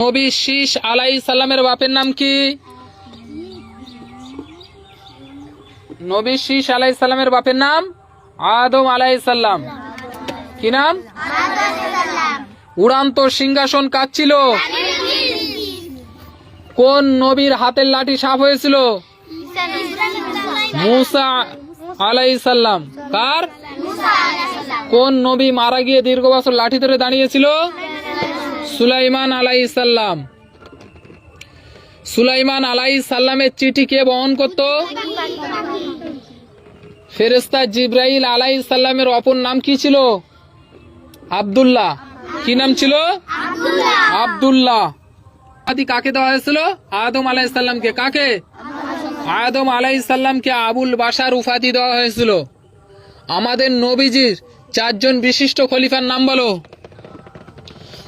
নবী শীষ আলাই সাল্লামের বাপের নাম কি? নবী শীষ আলাই সাল্লামের বাপের নাম আদম আলাই সাল্লাম কি নাম? উড়ান্ত সিংহাসন কাজ ছিল? কোন নবীর হাতের লাঠি সাপ হয়েছিল? মুসা আলাই সাল্লাম কার? কোন নবী মারা গিয়ে দীর্ঘ বছর লাঠি ধরে দাঁড়িয়েছিল? সুলাইমান আলাই সাল্লাম সুলাইমান আলাই সাল্লামের চিঠি কে বহন করত? ফেরেস্তা জিব্রাইল আলাই সাল্লামের অপর নাম কি ছিল? আব্দুল্লাহ। কি নাম ছিল? আব্দুল্লাহ। আদি কাকে দেওয়া হয়েছিল? আদম আলাই সাল্লামকে কাকে? আদম আলাই সাল্লামকে আবুল বাসার উপাধি দেওয়া হয়েছিল। আমাদের নবীজির চারজন বিশিষ্ট খলিফার নাম বলো।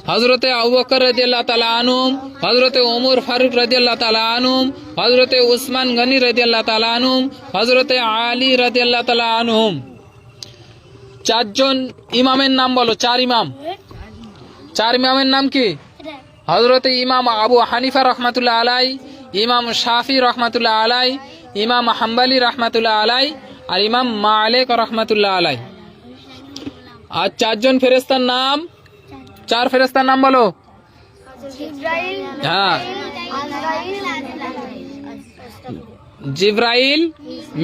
হজরতে বকর রাদিয়াল্লাহু তাআলা আনুম হজরতে ওমর ফারুক রাদিয়াল্লাহু তাআলা আনুম হজরতে উসমান গনি রাদিয়াল্লাহু তাআলা আনুম হজরতে আলী রাদিয়াল্লাহু তাআলা আনহুম। চারজন ইমামের নাম বলো, চার ইমাম। চার ইমামের নাম কি? হজরতে ইমাম আবু হানিফা রহমাতুল্লাহ আলাই, ইমাম শাফি রহমাতুল্লাহ আলাই, ইমাম হাম্বালি রহমাতুল্লাহ আলাই, আর ইমাম মালেক রহমাতুল্লাহ আলাই। আর চারজন ফেরেস্তার নাম চার ফেরেস্তার নাম বলো। হ্যাঁ। জিব্রাইল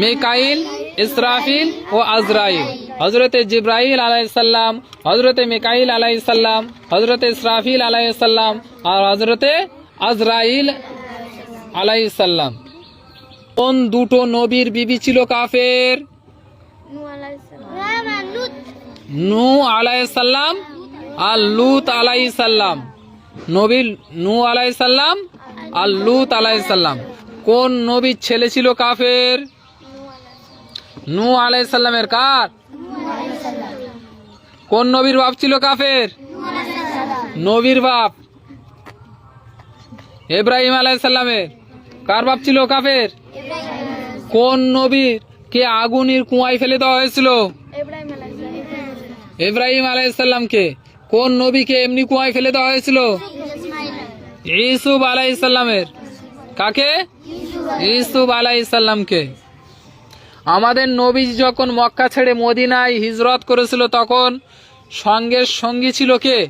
মেকাইল ইসরাফিল ও আজরাইল। হজরতে জিব্রাইল আলাইসাল্লাম হজরতে মেকাইল আলাইসাল্লাম হজরতে ইসরাফিল আলাইসাল্লাম আর হজরতে আজরাইল আলাইসাল্লাম কোন দুটো নবীর বিবি ছিল কাফের? নু আলাইসাল্লাম আর লুত আলাইসাল্লাম নবী নু আলাইসাল্লাম আর লুত আলাইসাল্লাম কোন নবীর ছেলে ছিল কাফের? নু আলাইসাল্লামের কার? কোন নবীর বাপ ছিল কাফের? নবীর বাপ। ইব্রাহিম আলাইসাল্লামের কার বাপ ছিল কাফের? কোন নবীর কে আগুনের কুয়ায় ফেলে দেওয়া হয়েছিল? ইব্রাহিম আলাইসাল্লামকে কোন নবীকে এমনি কুয়ায় ফেলে দেওয়া হয়েছিল? ইসুফ আলাই ইসাল্লামের কাকে? ইসুফ আলাই ইসাল্লামকে আমাদের নবী যখন মক্কা ছেড়ে মদিনায় হিজরত করেছিল তখন সঙ্গের সঙ্গী ছিল কে?